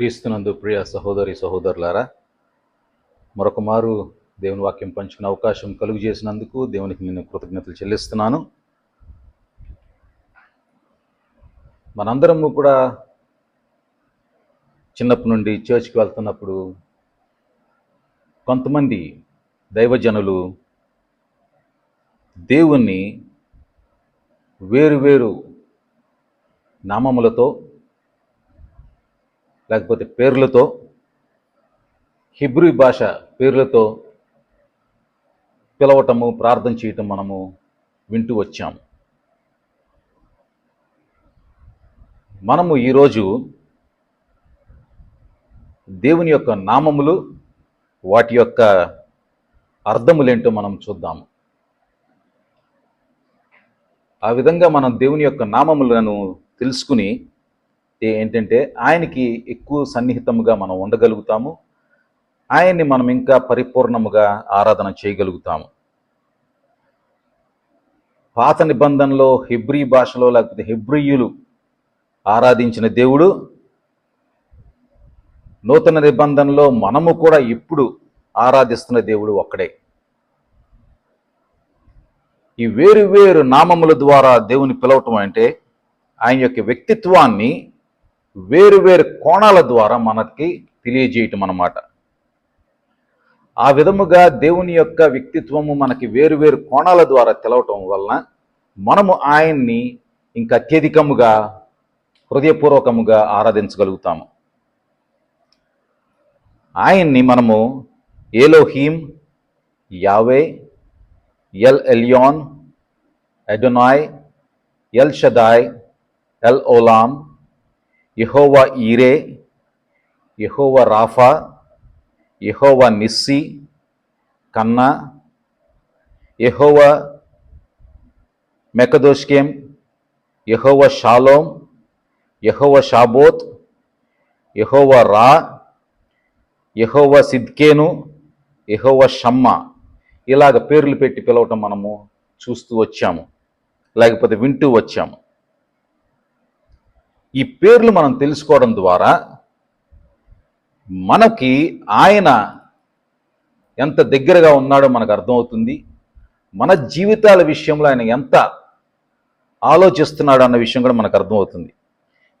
క్రీస్తునందు ప్రియ సహోదరి సహోదరులారా మరొక మారు దేవుని వాక్యం పంచుకునే అవకాశం కలుగు చేసినందుకు దేవునికి నేను కృతజ్ఞతలు చెల్లిస్తున్నాను. మనందరము కూడా చిన్నప్పటి నుండి చర్చ్కి వెళ్తున్నప్పుడు కొంతమంది దైవజనులు దేవుణ్ణి వేరు వేరు నామములతో లేకపోతే పేర్లతో హిబ్రూ భాష పేర్లతో పిలవటము ప్రార్థన చేయటం మనము వింటూ వచ్చాము మనము ఈరోజు దేవుని యొక్క నామములు వాటి యొక్క అర్థములేంటో మనం చూద్దాము ఆ విధంగా మనం దేవుని యొక్క నామములను తెలుసుకుని ఏంటంటే ఆయనకి ఎక్కువ సన్నిహితముగా మనం ఉండగలుగుతాము. ఆయన్ని మనం ఇంకా పరిపూర్ణముగా ఆరాధన చేయగలుగుతాము. పాత నిబంధనలో హెబ్రీ భాషలో లేకపోతే హెబ్రియులు ఆరాధించిన దేవుడు నూతన నిబంధనలో మనము కూడా ఇప్పుడు ఆరాధిస్తున్న దేవుడు ఒక్కడే. ఈ వేరు వేరు నామముల ద్వారా దేవుని పిలవటం అంటే ఆయన యొక్క వ్యక్తిత్వాన్ని వేరు వేరు కోణాల ద్వారా మనకి తెలియజేయటం అన్నమాట. ఆ విధముగా దేవుని యొక్క వ్యక్తిత్వము మనకి వేరు వేరు కోణాల ద్వారా తెలవటం వలన మనము ఆయన్ని ఇంకా అత్యధికముగా హృదయపూర్వకముగా ఆరాధించగలుగుతాము. ఆయన్ని మనము Elohim Yahweh El Elyon Adonai El Shaddai El Olam Jehovah Jireh Jehovah Rapha యెహోవా నిస్సి కన్నా యెహోవా మెకదోష్కేం యహోవా షాలోం యహోవ షాబోత్ యహోవా రా యహోవా సిద్కేను యెహోవా షమ్మ. ఇలాగ పేర్లు పెట్టి పిలవటం మనము చూస్తూ వచ్చాము. లేకపోతే వింటూ వచ్చాము. ఈ పేర్లు మనం తెలుసుకోవడం ద్వారా మనకి ఆయన ఎంత దగ్గరగా ఉన్నాడో మనకు అర్థమవుతుంది. మన జీవితాల విషయంలో ఆయన ఎంత ఆలోచిస్తున్నాడు అన్న విషయం కూడా మనకు అర్థమవుతుంది.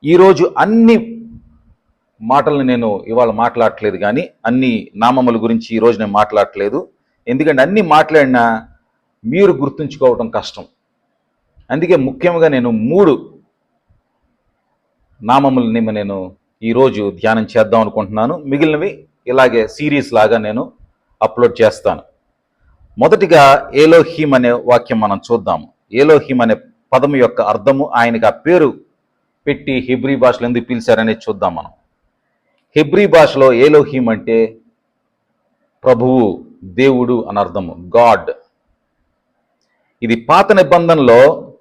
ఈరోజు అన్ని మాటలను నేను ఇవాళ మాట్లాడట్లేదు కానీ అన్ని నామముల గురించి ఈరోజు నేను మాట్లాడట్లేదు. ఎందుకంటే అన్ని మాట్లాడినా మీరు గుర్తుంచుకోవటం కష్టం. అందుకే ముఖ్యంగా నేను మూడు నామములని నేను ఈరోజు ధ్యానం చేద్దాం అనుకుంటున్నాను. మిగిలినవి ఇలాగే సిరీస్ లాగా నేను అప్లోడ్ చేస్తాను. మొదటిగా ఏలోహీమ్ అనే వాక్యం మనం చూద్దాము. ఏలోహీమ్ అనే పదము యొక్క అర్థము ఆయనకి ఆ పేరు పెట్టి హిబ్రీ భాషలో ఎందుకు పిలిచారనేది చూద్దాం మనం. హిబ్రీ భాషలో ఏలోహీమ్ అంటే ప్రభువు దేవుడు అని అర్థము. గాడ్. ఇది పాత నిబంధనలో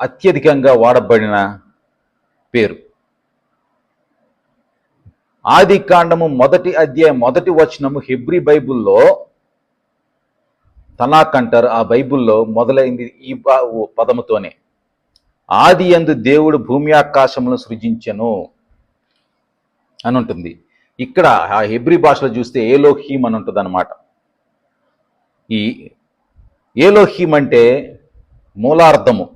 అత్యధికంగా వాడబడిన పేరు. ఆది కాండము మొదటి అధ్యాయం మొదటి వచనము హెబ్రీ బైబుల్లో తలాక్ అంటారు. ఆ బైబుల్లో మొదలైంది ఈ ఓ పదముతోనే. ఆది యందు దేవుడు భూమి ఆకాశములను సృజించెను అని ఉంటుంది. ఇక్కడ ఆ హెబ్రీ భాషలో చూస్తే ఏలోహీమ్ అని ఉంటుంది అనమాట ఈ ఏలోహీమ్ అంటే మూలార్థము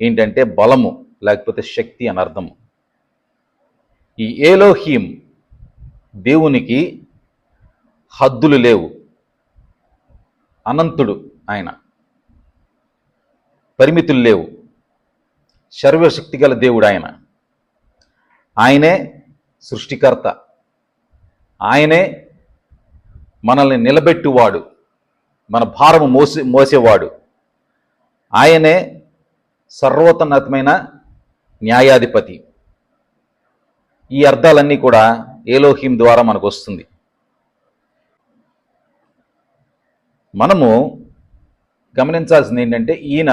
ఏంటంటే బలము. లేకపోతే శక్తి అని అర్థం. ఈ ఏలోహీం దేవునికి హద్దులు లేవు. అనంతుడు ఆయన. పరిమితులు లేవు. సర్వశక్తి గల దేవుడు ఆయన. ఆయనే సృష్టికర్త. ఆయనే మనల్ని నిలబెట్టువాడు. మన భారము మోసే మోసేవాడు. ఆయనే సర్వోన్నతమైన న్యాయాధిపతి. ఈ అర్థాలన్నీ కూడా ఏలోహిం ద్వారా మనకు వస్తుంది మనము గమనించాల్సింది ఏంటంటే ఈయన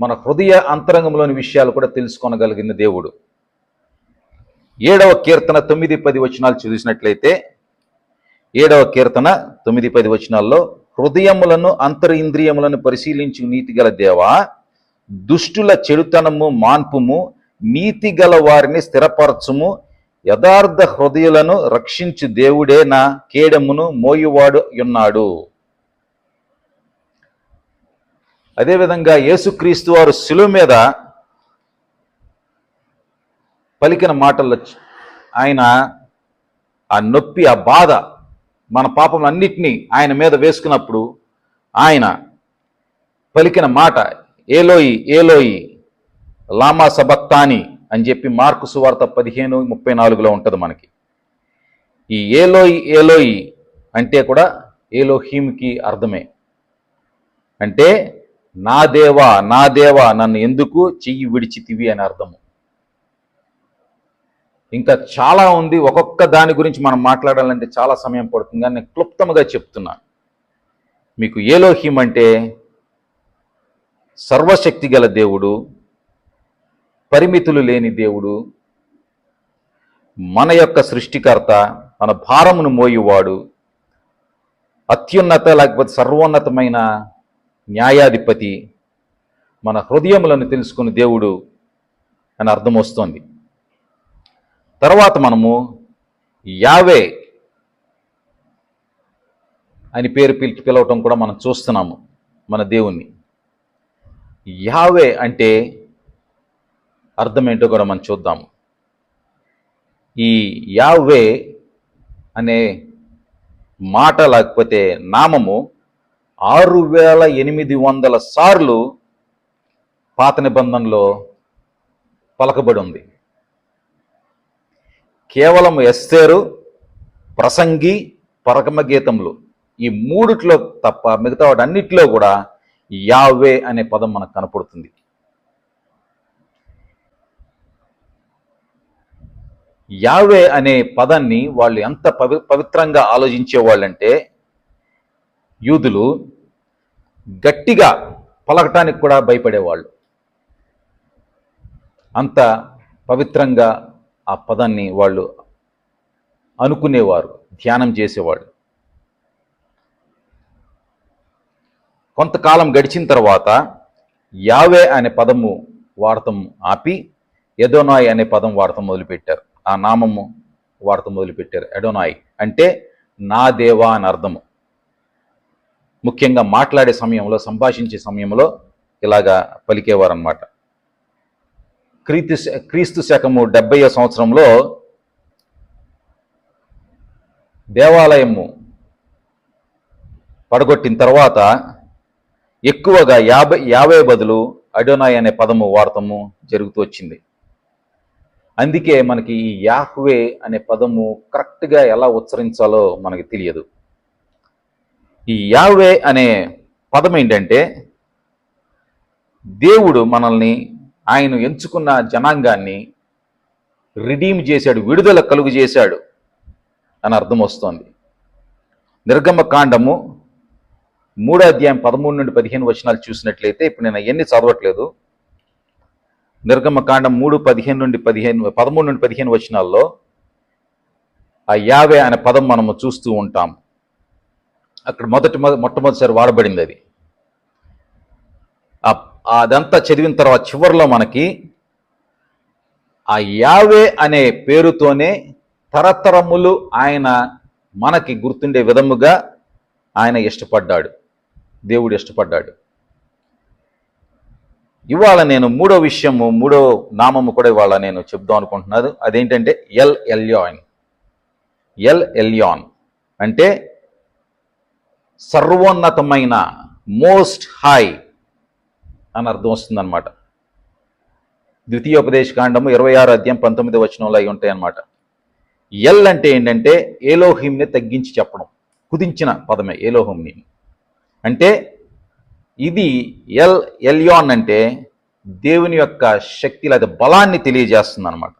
మన హృదయ అంతరంగంలోని విషయాలు కూడా తెలుసుకొనగలిగిన దేవుడు. ఏడవ కీర్తన తొమ్మిది పది వచనాలు చూసినట్లయితే ఏడవ కీర్తన తొమ్మిది పది వచనాల్లో హృదయములను అంతరింద్రియములను పరిశీలించు నీతి గల దేవా దుష్టుల చెడుతనము మాన్పుము నీతి గల వారిని స్థిరపరచుము. యథార్థ హృదయులను రక్షించు దేవుడే నా కేడమును మోయువాడు ఉన్నాడు. అదేవిధంగా యేసుక్రీస్తు వారు శిలువ మీద పలికిన మాటల్లో ఆయన ఆ నొప్పి ఆ బాధ మన పాపం అన్నిటినీ ఆయన మీద వేసుకున్నప్పుడు ఆయన పలికిన మాట ఏలోయి ఏలోయి లామా సబక్తాని అని చెప్పి మార్కు సువార్త పదిహేను ముప్పై నాలుగులో ఉంటుంది మనకి. ఈ ఏలోయి ఏలోయి అంటే కూడా ఏలోహీమ్కి అర్థమే. అంటే నా దేవా నా దేవా నన్ను ఎందుకు చెయ్యి విడిచితివి అని అర్థము. ఇంకా చాలా ఉంది ఒక్కొక్క దాని గురించి మనం మాట్లాడాలంటే చాలా సమయం పడుతుంది కానీ నేను క్లుప్తంగా చెప్తున్నాను మీకు ఏలోహీమ్ అంటే సర్వశక్తి గల దేవుడు పరిమితులు లేని దేవుడు మన యొక్క సృష్టికర్త మన భారమును మోయువాడు అత్యున్నత లేకపోతే సర్వోన్నతమైన న్యాయాధిపతి మన హృదయములను తెలుసుకుని దేవుడు అని అర్థం వస్తోంది తర్వాత మనము యావే అని పేరు పిలిచి పిలవటం కూడా మనం చూస్తున్నాము మన దేవుణ్ణి. యావే అంటే అర్థం ఏంటో కూడా మనం చూద్దాము. ఈ యావే అనే మాట లేకపోతే నామము ఆరు వేల ఎనిమిది వందల సార్లు పాత నిబంధనలో పలకబడి ఉంది. కేవలం ఎస్తేరు ప్రసంగి పరకమ గీతములు ఈ మూడిట్లో తప్ప మిగతా వాటి అన్నిటిలో కూడా యావే అనే పదం మనకు కనపడుతుంది. యావే అనే పదాన్ని వాళ్ళు ఎంత పవి పవిత్రంగా ఆలోచించే వాళ్ళంటే యూదులు గట్టిగా పలకటానికి కూడా భయపడేవాళ్ళు. అంత పవిత్రంగా ఆ పదాన్ని వాళ్ళు అనుకునేవారు ధ్యానం చేసేవాళ్ళు. కొంతకాలం గడిచిన తర్వాత యావే అనే పదము వాడటం ఆపి ఎదోనాయ్ అనే పదం వాడటం మొదలుపెట్టారు. ఆ నామము వాడటం మొదలుపెట్టారు. ఎడోనాయ్ అంటే నా దేవా అని అర్థము. ముఖ్యంగా మాట్లాడే సమయంలో సంభాషించే సమయంలో ఇలాగా పలికేవారనమాట క్రీస్తు క్రీస్తు శకము డెబ్బై సంవత్సరంలో దేవాలయము పడగొట్టిన తర్వాత ఎక్కువగా యాభై యాభై బదులు అడోనాయ్ అనే పదము వాడటము జరుగుతూ వచ్చింది. అందుకే మనకి ఈ యాహ్వే అనే పదము కరెక్ట్గా ఎలా ఉచ్చరించాలో మనకి తెలియదు. ఈ యాహ్వే అనే పదం ఏంటంటే దేవుడు మనల్ని ఆయన ఎంచుకున్న జనాంగాన్ని రిడీమ్ చేశాడు విడుదల కలుగు చేశాడు అని అర్థం వస్తోంది. నిర్గమ కాండము మూడో అధ్యాయం పదమూడు నుండి పదిహేను వచనాలు చూసినట్లయితే ఇప్పుడు నేను అవన్నీ చదవట్లేదు? నిర్గమకాండం మూడు పదిహేను నుండి పదిహేను పదమూడు నుండి పదిహేను వచనాల్లో ఆ యావే అనే పదం మనము చూస్తూ ఉంటాం. అక్కడ మొదటి మొట్టమొదటిసారి వాడబడింది అది. అదంతా చదివిన తర్వాత చివరిలో మనకి ఆ యావే అనే పేరుతోనే తరతరములు ఆయన మనకి గుర్తుండే విధముగా ఆయన ఇష్టపడ్డాడు. దేవుడు ఇష్టపడ్డాడు. ఇవాళ నేను మూడో విషయము మూడో నామము కూడా ఇవాళ నేను చెప్దాం అనుకుంటున్నాను. అదేంటంటే ఎల్ ఎల్యాన్. ఎల్ ఎల్యాన్ అంటే సర్వోన్నతమైన మోస్ట్ హై అని అర్థం వస్తుందన్నమాట. ద్వితీయోపదేశకాండము ఇరవై ఆరు అధ్యాయం పంతొమ్మిది వచనంలో అయి ఉంటాయన్నమాట. ఎల్ అంటే ఏంటంటే ఏలోహింని తగ్గించి చెప్పడం కుదించిన పదమే ఏలోహింని. అంటే ఇది ఎల్ ఎల్యాన్ అంటే దేవుని యొక్క శక్తి లేదా బలాన్ని తెలియజేస్తుంది అనమాట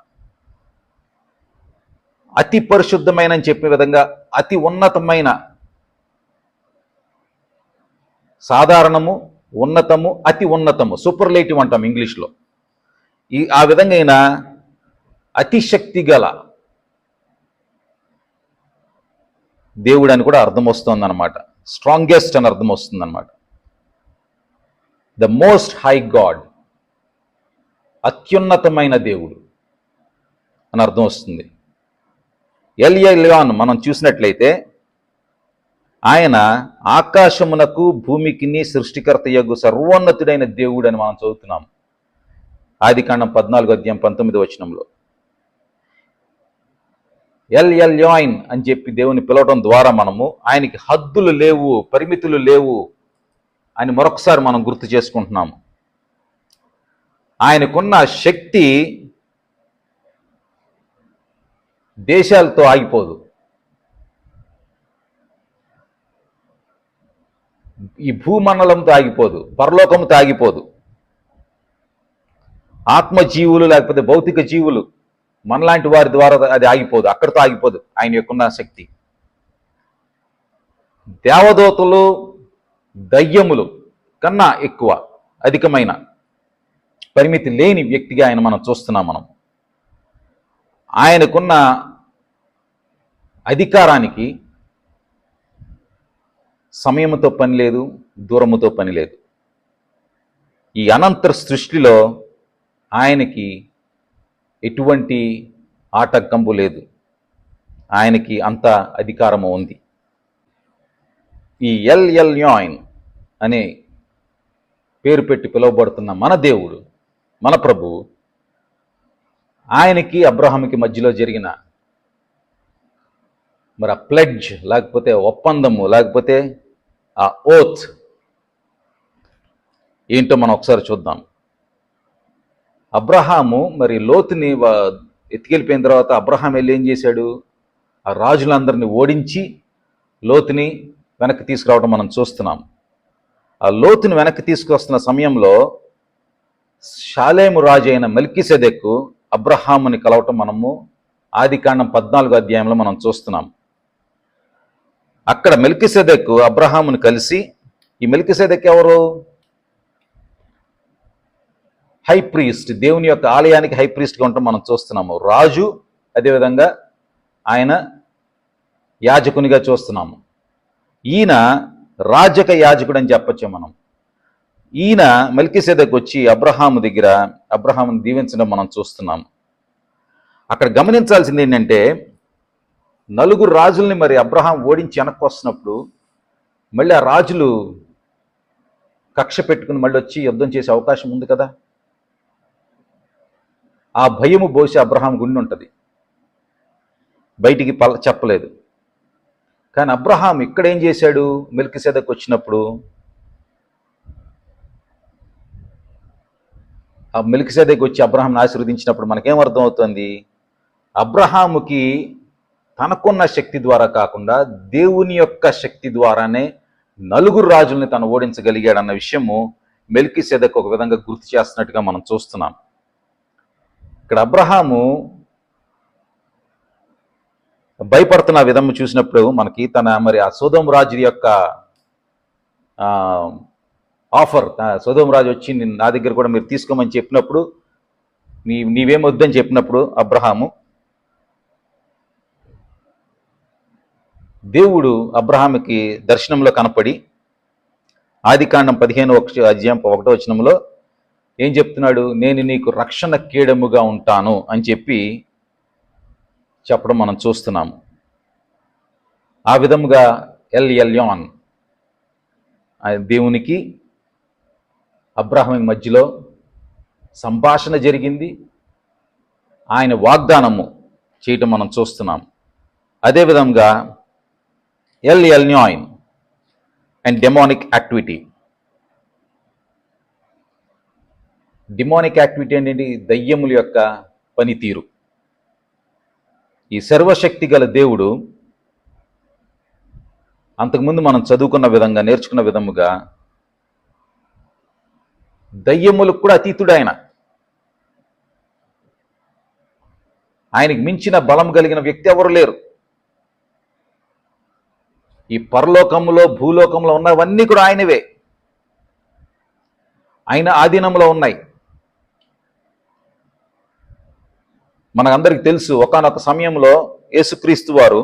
అతి పరిశుద్ధమైన అని చెప్పే విధంగా అతి ఉన్నతమైన సాధారణము ఉన్నతము అతి ఉన్నతము సూపర్లేటివ్ అంటాం ఇంగ్లీష్లో. ఈ ఆ విధంగా అయిన అతిశక్తి గల దేవుడు అని కూడా అర్థం వస్తుంది అనమాట స్ట్రాంగెస్ట్ అని అర్థం వస్తుంది అనమాట ద మోస్ట్ హై గాడ్ అత్యున్నతమైన దేవుడు అని అర్థం వస్తుంది. ఎల్ఎల్యాన్ మనం చూసినట్లయితే ఆయన ఆకాశమునకు భూమికిని సృష్టికర్త యొక్క సర్వోన్నతుడైన దేవుడు అని మనం చదువుతున్నాం. ఆది కాండం పద్నాలుగు అధ్యాయం పంతొమ్మిది వచనంలో. ఎల్ ఎల్ యాయిన్ అని చెప్పి దేవుని పిలవడం ద్వారా మనము ఆయనకి హద్దులు లేవు పరిమితులు లేవు అని మరొకసారి మనం గుర్తు చేసుకుంటున్నాము. ఆయనకున్న శక్తి దేశాలతో ఆగిపోదు. ఈ భూమండలంతో ఆగిపోదు పరలోకంతో ఆగిపోదు. ఆత్మజీవులు లేకపోతే భౌతిక జీవులు మనలాంటి వారి ద్వారా అది ఆగిపోదు అక్కడితో ఆగిపోదు ఆయన యొక్కన్న శక్తి. దేవదూతలు దయ్యములు కన్నా ఎక్కువ అధికమైన పరిమితి లేని వ్యక్తిగా ఆయన మనం చూస్తున్నాం మనం. ఆయనకున్న అధికారానికి సమయముతో పని లేదు దూరముతో పని లేదు. ఈ అనంతర సృష్టిలో ఆయనకి ఎటువంటి ఆటంకంపు లేదు. ఆయనకి అంత అధికారము ఉంది. ఈ ఎల్ ఎల్ యాయిన్ అనే పేరు పెట్టి పిలువబడుతున్న మన దేవుడు మన ప్రభువు ఆయనకి అబ్రహాంకి మధ్యలో జరిగిన మరి ఆ ప్లెడ్జ్ లేకపోతే ఒప్పందము లేకపోతే ఆ ఓత్ ఏంటో మనం ఒకసారి చూద్దాం. అబ్రహాము మరి లోతుని ఎత్తికెళ్ళిపోయిన తర్వాత అబ్రహాం వెళ్ళి ఏం చేశాడు? ఆ రాజులందరినీ ఓడించి లోతుని వెనక్కి తీసుకురావడం మనం చూస్తున్నాం. ఆ లోతుని వెనక్కి తీసుకొస్తున్న సమయంలో షాలేము రాజు అయిన మెల్కిసెదెక్కు అబ్రహాముని కలవటం మనము ఆదికాండం పద్నాలుగు అధ్యాయంలో మనం చూస్తున్నాం. అక్కడ మెల్కిసెదెక్కు అబ్రహాముని కలిసి ఈ మెల్కిసెదెక్ ఎవరు? హై ప్రీస్ట్ దేవుని యొక్క ఆలయానికి హై ప్రీస్ట్గా ఉండటం మనం చూస్తున్నాము. రాజు అదేవిధంగా ఆయన యాజకునిగా చూస్తున్నాము. ఈయన రాజక యాజకుడు అని చెప్పొచ్చు మనం. ఈయన మెల్కిసేదకు వచ్చి అబ్రహాము దగ్గర అబ్రహాముని దీవించడం మనం చూస్తున్నాం అక్కడ గమనించాల్సింది ఏంటంటే నలుగురు రాజుల్ని మరి అబ్రహాం ఓడించి వెనక్కి వస్తున్నప్పుడు మళ్ళీ ఆ రాజులు కక్ష పెట్టుకుని మళ్ళీ వచ్చి యుద్ధం చేసే అవకాశం ఉంది కదా? ఆ భయము బోసి అబ్రహాం గుండె ఉంటుంది. బయటికి పల చెప్పలేదు. కానీ అబ్రహాం ఇక్కడ ఏం చేశాడు? మెల్కిసెదకు వచ్చినప్పుడు ఆ మెల్కిసెదకు వచ్చి అబ్రహాంని ఆశీర్వదించినప్పుడు మనకేం అర్థమవుతుంది? అబ్రహాముకి తనకున్న శక్తి ద్వారా కాకుండా దేవుని యొక్క శక్తి ద్వారానే నలుగురు రాజుల్ని తను ఓడించగలిగాడన్న విషయము మెల్కిసెదకు ఒక విధంగా గుర్తు చేస్తున్నట్టుగా మనం చూస్తున్నాం. ఇక్కడ అబ్రహాము భయపడుతున్న విధం చూసినప్పుడు మనకి తన మరి ఆ సోదం రాజు యొక్క ఆఫర్ సోదం రాజు వచ్చి నా దగ్గర కూడా మీరు తీసుకోమని చెప్పినప్పుడు నీ నీవేం వద్దని చెప్పినప్పుడు అబ్రహాము దేవుడు అబ్రహాముకి దర్శనంలో కనపడి ఆదికాండం పదిహేను ఒక అధ్యాయం ఒకటో వచనంలో ఏం చెప్తున్నాడు? నేను నీకు రక్షణ కీడముగా ఉంటాను అని చెప్పి చెప్పడం మనం చూస్తున్నాము. ఆ విధముగా ఎల్ ఎల్యాన్ ఆ దేవునికి అబ్రాహం మధ్యలో సంభాషణ జరిగింది. ఆయన వాగ్దానము చేయటం మనం చూస్తున్నాం అదేవిధంగా El Elyon and demonic activity demonic activity అనేది దయ్యముల యొక్క పనితీరు. ఈ సర్వశక్తి గల దేవుడు అంతకుముందు మనం చదువుకున్న విధంగా నేర్చుకున్న విధముగా దయ్యములకు కూడా అతీతుడు ఆయన. ఆయనకి మించిన బలం కలిగిన వ్యక్తి ఎవరు లేరు. ఈ పరలోకంలో భూలోకంలో ఉన్నవన్నీ కూడా ఆయనవే. ఆయన ఆధీనంలో ఉన్నాయి. మనకందరికి తెలుసు ఒకనొక సమయంలో యేసుక్రీస్తు వారు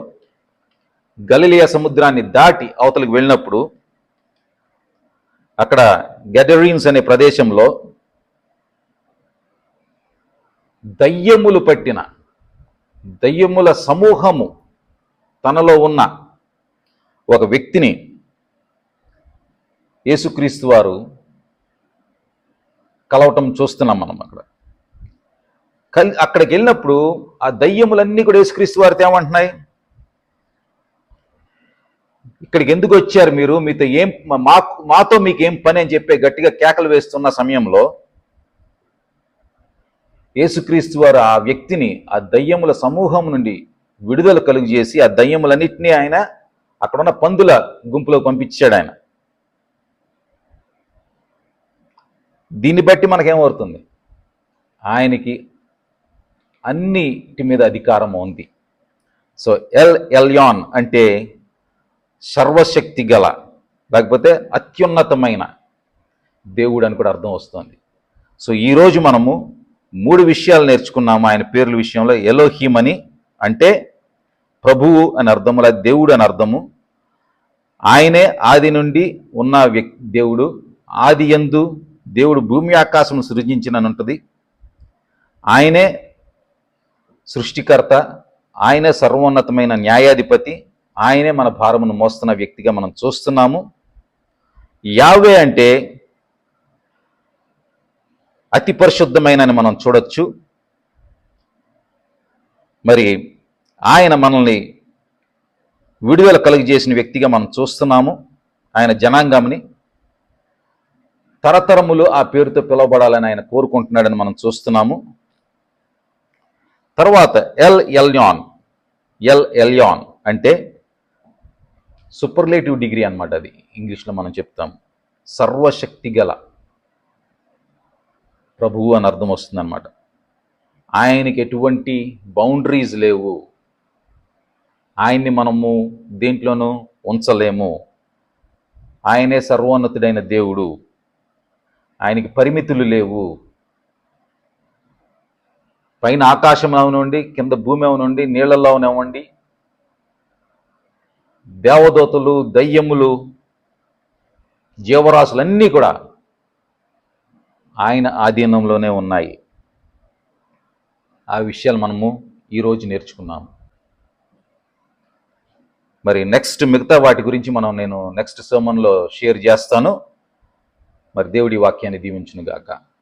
గలిలియ సముద్రాన్ని దాటి అవతలకు వెళ్ళినప్పుడు అక్కడ గెదరీన్స్ అనే ప్రదేశంలో దయ్యములు పట్టిన దయ్యముల సమూహము తనలో ఉన్న ఒక వ్యక్తిని యేసుక్రీస్తు వారు కలవటం చూస్తున్నాం మనం అక్కడ. కల్ అక్కడికి వెళ్ళినప్పుడు ఆ దయ్యములన్నీ కూడా యేసుక్రీస్తు వారితో ఏమంటున్నాయి? ఇక్కడికి ఎందుకు వచ్చారు మీరు? మీతో ఏం మాకు మాతో మీకు ఏం పని అని చెప్పే గట్టిగా కేకలు వేస్తున్న సమయంలో యేసుక్రీస్తు వారు ఆ వ్యక్తిని ఆ దయ్యముల సమూహం నుండి విడుదల కలుగు చేసి ఆ దయ్యములన్నింటినీ ఆయన అక్కడ ఉన్న పందుల గుంపులో పంపించాడు ఆయన. దీన్ని బట్టి మనకేమవుతుంది ఆయనకి అన్నిటి మీద అధికారం ఉంది. సో ఎల్ ఎల్యాన్ అంటే సర్వశక్తి గల లేకపోతే అత్యున్నతమైన దేవుడు అని కూడా అర్థం వస్తుంది. సో ఈరోజు మనము మూడు విషయాలు నేర్చుకున్నాము ఆయన పేర్ల విషయంలో. ఎలోహీమ్ అని అంటే ప్రభువు అని అర్థము లేదా దేవుడు అని అర్థము. ఆయనే ఆది నుండి ఉన్న వ్యక్తి దేవుడు. ఆది ఎందు దేవుడు భూమి ఆకాశం సృజించినని ఉంటుంది ఆయనే సృష్టికర్త ఆయనే సర్వోన్నతమైన న్యాయాధిపతి ఆయనే మన భారమును మోస్తున్న వ్యక్తిగా మనం చూస్తున్నాము. యావే అంటే అతి పరిశుద్ధమైన మనం చూడొచ్చు. మరి ఆయన మనల్ని విడుదల కలుగజేసిన వ్యక్తిగా మనం చూస్తున్నాము. ఆయన జనాంగంని తరతరములు ఆ పేరుతో పిలువబడాలని ఆయన కోరుకుంటున్నాడని మనం చూస్తున్నాము. తర్వాత ఎల్ ఎల్యాన్ ఎల్ ఎల్యాన్ అంటే సూపర్లేటివ్ డిగ్రీ అన్నమాట అది. ఇంగ్లీష్లో మనం చెప్తాం. సర్వశక్తి గల ప్రభువు అని అర్థం వస్తుందన్నమాట. ఆయనకి ఎటువంటి బౌండరీస్ లేవు. ఆయన్ని మనము దేంట్లోనూ ఉంచలేము. ఆయనే సర్వోన్నతుడైన దేవుడు. ఆయనకి పరిమితులు లేవు. పైన ఆకాశం అవనండి కింద భూమి అవనండి నీళ్ళలో అవనివ్వండి దేవదూతలు దయ్యములు జీవరాశులన్నీ కూడా ఆయన ఆధీనంలోనే ఉన్నాయి. ఆ విషయాలు మనము ఈరోజు నేర్చుకున్నాము మరి నెక్స్ట్ మిగతా వాటి గురించి మనం నేను నెక్స్ట్ సోమన్లో షేర్ చేస్తాను. మరి దేవుడి వాక్యాన్ని దీవించునుగాక. గాక